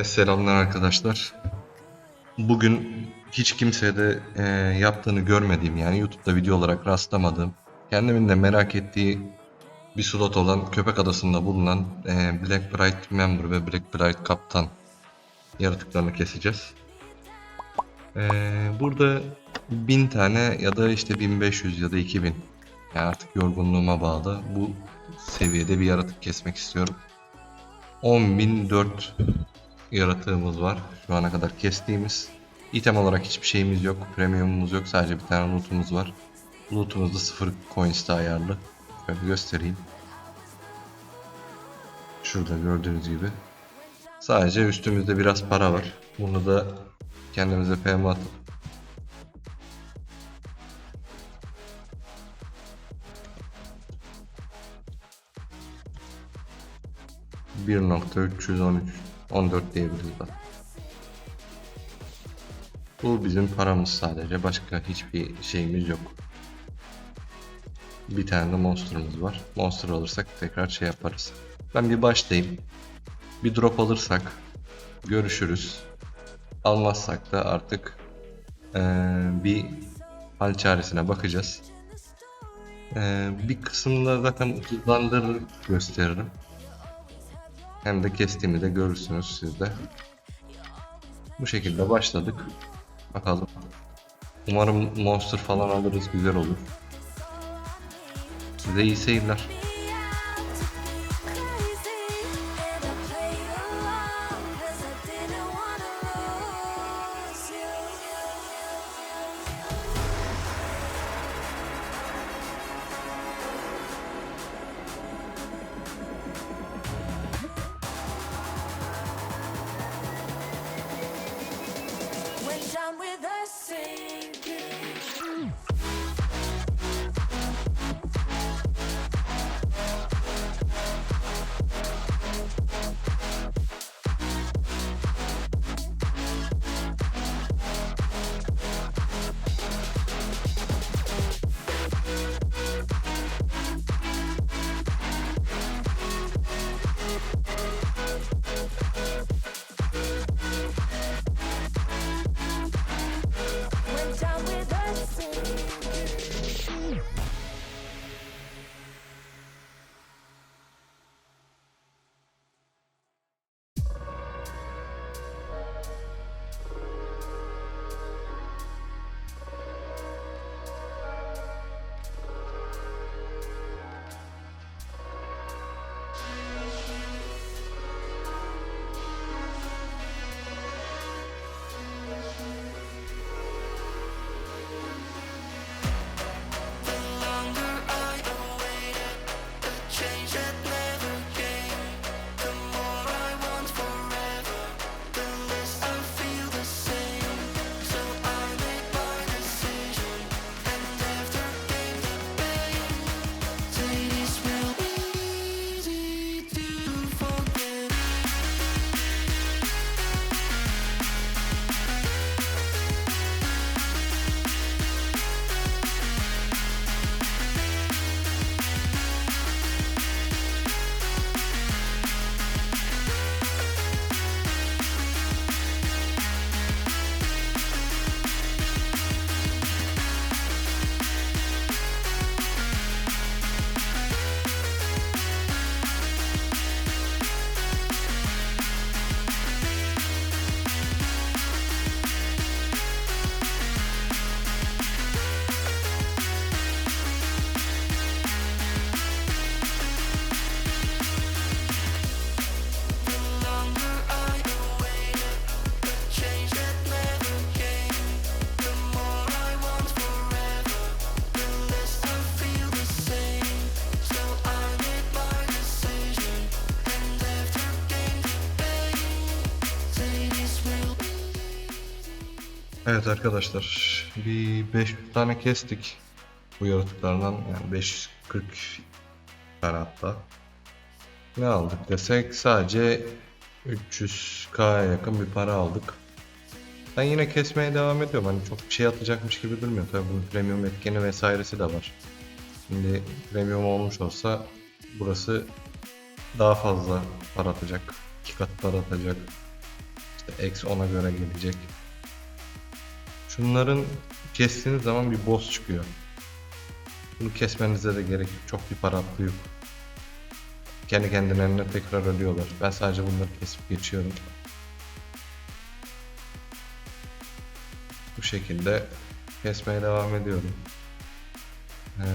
Evet selamlar arkadaşlar. Bugün hiç kimseye de e, yaptığını görmediğim yani YouTube'da video olarak rastlamadığım, kendimin de merak ettiği bir slot olan Köpek Adası'nda bulunan e, Black Bright Member ve Black Bright Kaptan yaratıklarını keseceğiz. E, burada 1000 tane ya da işte 1500 ya da 2000 yani artık yorgunluğuma bağlı bu seviyede bir yaratık kesmek istiyorum. 10.004 yaratığımız var. Şu ana kadar kestiğimiz. İtem olarak hiçbir şeyimiz yok. Premiumumuz yok. Sadece bir tane lootumuz var. Lootumuz da 0 coins'te ayarlı. Şöyle göstereyim. Şurada gördüğünüz gibi. Sadece üstümüzde biraz para var. Bunu da kendimize PM atıp ...1.313 14 diyebiliriz bak. Bu bizim paramız sadece. Başka hiçbir şeyimiz yok. Bir tane de monster'ımız var. Monster alırsak tekrar şey yaparız. Ben bir başlayayım. Bir drop alırsak görüşürüz. Almazsak da artık eee, bir hal çaresine bakacağız. Eee, bir kısımda zaten hızlandırır gösteririm. Hem de kestiğimi de görürsünüz siz de. Bu şekilde başladık. Bakalım. Umarım monster falan alırız güzel olur. Size iyi seyirler. Evet arkadaşlar bir 500 tane kestik bu yaratıklardan yani 540 tane hatta. Ne aldık desek sadece 300k'ya yakın bir para aldık. Ben yine kesmeye devam ediyorum. Hani çok bir şey atacakmış gibi durmuyor. Tabii bunun premium etkeni vesairesi de var. Şimdi premium olmuş olsa burası daha fazla para atacak. iki kat para atacak. X ona göre gelecek. Şunların kestiğiniz zaman bir boss çıkıyor. Bunu kesmenize de gerek yok. Çok bir para hakkı yok. Kendi kendilerine tekrar ölüyorlar. Ben sadece bunları kesip geçiyorum. Bu şekilde kesmeye devam ediyorum. Ee,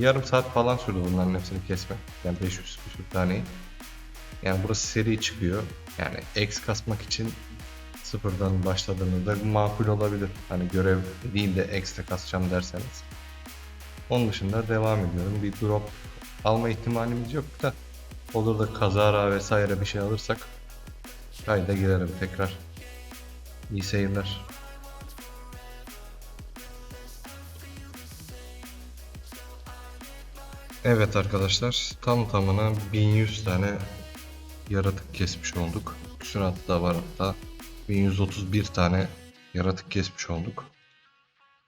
yarım saat falan sürdü bunların hepsini kesmek. Yani 500 küsur taneyi. Yani burası seri çıkıyor. Yani X kasmak için sıfırdan başladığınızda makul olabilir. Hani görev değil de X'te kasacağım derseniz. Onun dışında devam ediyorum. Bir drop alma ihtimalimiz yok da olur da kazara vesaire bir şey alırsak kayda girerim tekrar. İyi seyirler. Evet arkadaşlar tam tamına 1100 tane yaratık kesmiş olduk. Küsurat da var hatta 1131 tane yaratık kesmiş olduk.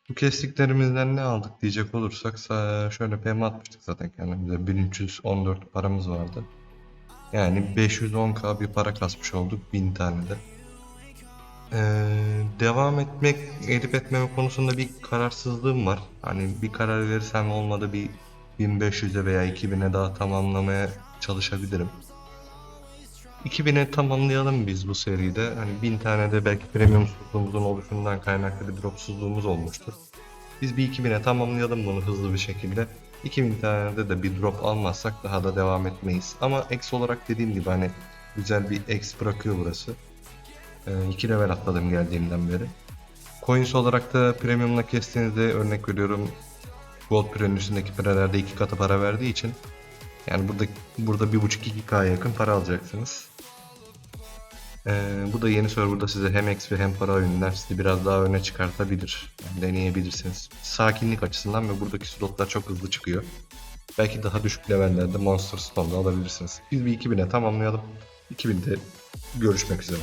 Bu kestiklerimizden ne aldık diyecek olursak sa- şöyle PM atmıştık zaten kendimize 1314 paramız vardı. Yani 510k bir para kasmış olduk 1000 tane de. Ee, devam etmek, edip etmeme konusunda bir kararsızlığım var. Hani bir karar verirsem olmadı bir 1500'e veya 2000'e daha tamamlamaya çalışabilirim. 2000'e tamamlayalım biz bu seride. Hani 1000 tane de belki premium susluğumuzun oluşundan kaynaklı bir dropsuzluğumuz olmuştur. Biz bir 2000'e tamamlayalım bunu hızlı bir şekilde. 2000 tane de bir drop almazsak daha da devam etmeyiz. Ama X olarak dediğim gibi hani güzel bir X bırakıyor burası. 2 level atladım geldiğimden beri. Coins olarak da premiumla kestiğinizde örnek veriyorum Gold Pre'nin üstündeki prelerde iki katı para verdiği için yani burada burada 1.5-2K yakın para alacaksınız. Ee, bu da yeni serverda size hem X ve hem para yönünden sizi biraz daha öne çıkartabilir. Yani deneyebilirsiniz. Sakinlik açısından ve buradaki slotlar çok hızlı çıkıyor. Belki daha düşük levellerde Monster Stone'da alabilirsiniz. Biz bir 2000'e tamamlayalım. 2000'de görüşmek üzere.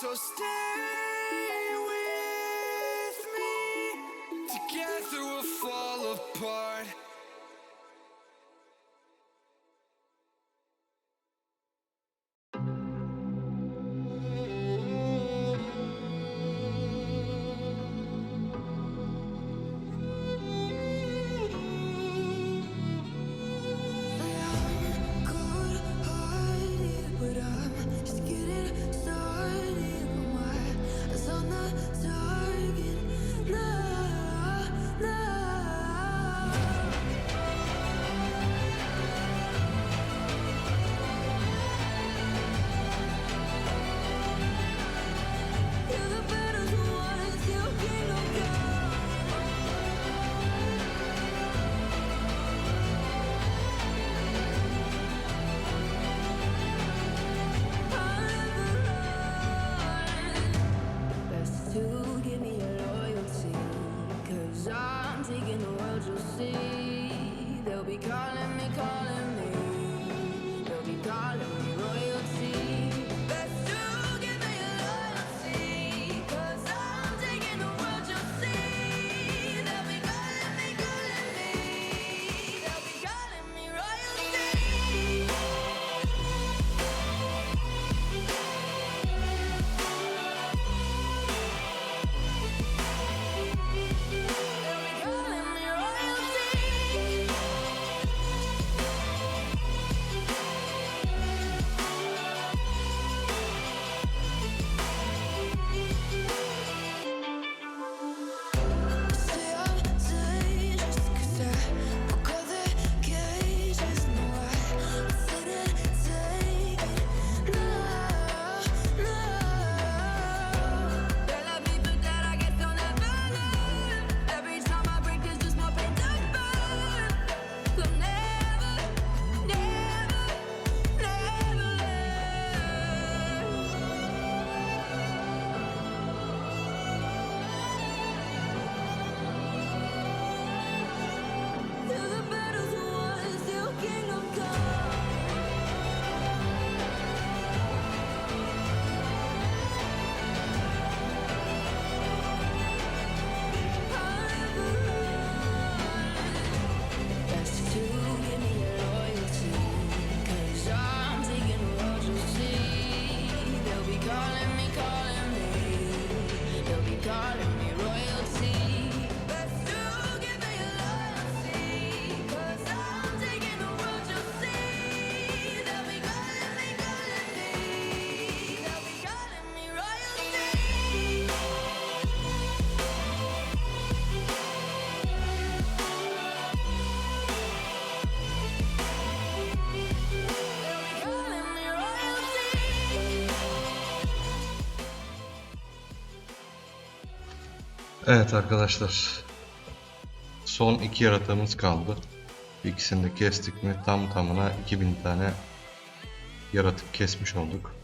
So stay the world you'll see. They'll be calling me, calling me. They'll be calling me royal. Evet arkadaşlar. Son iki yaratığımız kaldı. İkisini de kestik mi tam tamına 2000 tane yaratık kesmiş olduk.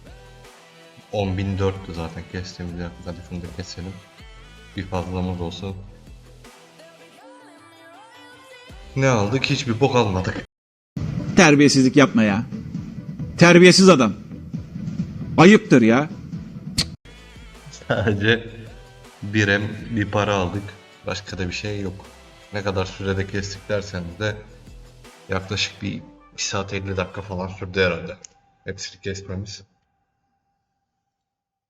10.004'tü zaten kestiğimiz yaratık. Hadi şunu da keselim. Bir fazlamız olsun. Ne aldık? Hiçbir bok almadık. Terbiyesizlik yapma ya. Terbiyesiz adam. Ayıptır ya. Sadece bir em bir para aldık. Başka da bir şey yok. Ne kadar sürede kestik derseniz de yaklaşık bir 1 saat 50 dakika falan sürdü herhalde. Hepsini kesmemiz.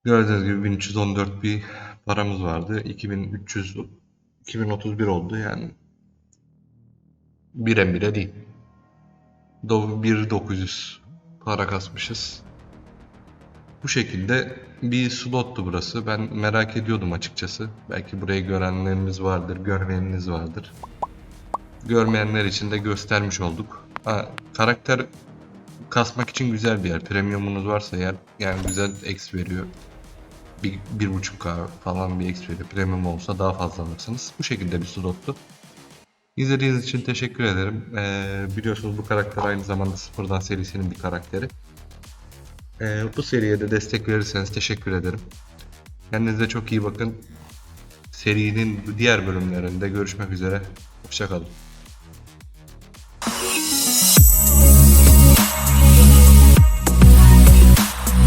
Gördüğünüz gibi 1314 bir paramız vardı. 2300 2031 oldu yani. Bir em bile değil. Do 1900 para kasmışız. Bu şekilde bir slottu burası. Ben merak ediyordum açıkçası. Belki burayı görenleriniz vardır, görmeyeniniz vardır. Görmeyenler için de göstermiş olduk. Ha, karakter kasmak için güzel bir yer. Premiumunuz varsa eğer yani güzel X veriyor. Bir, bir buçuk K falan bir X veriyor. Premium olsa daha fazla alırsınız. Bu şekilde bir slottu. İzlediğiniz için teşekkür ederim. Ee, biliyorsunuz bu karakter aynı zamanda sıfırdan serisinin bir karakteri. Ee, bu seriye de destek verirseniz teşekkür ederim. Kendinize çok iyi bakın. Serinin diğer bölümlerinde görüşmek üzere. Hoşçakalın.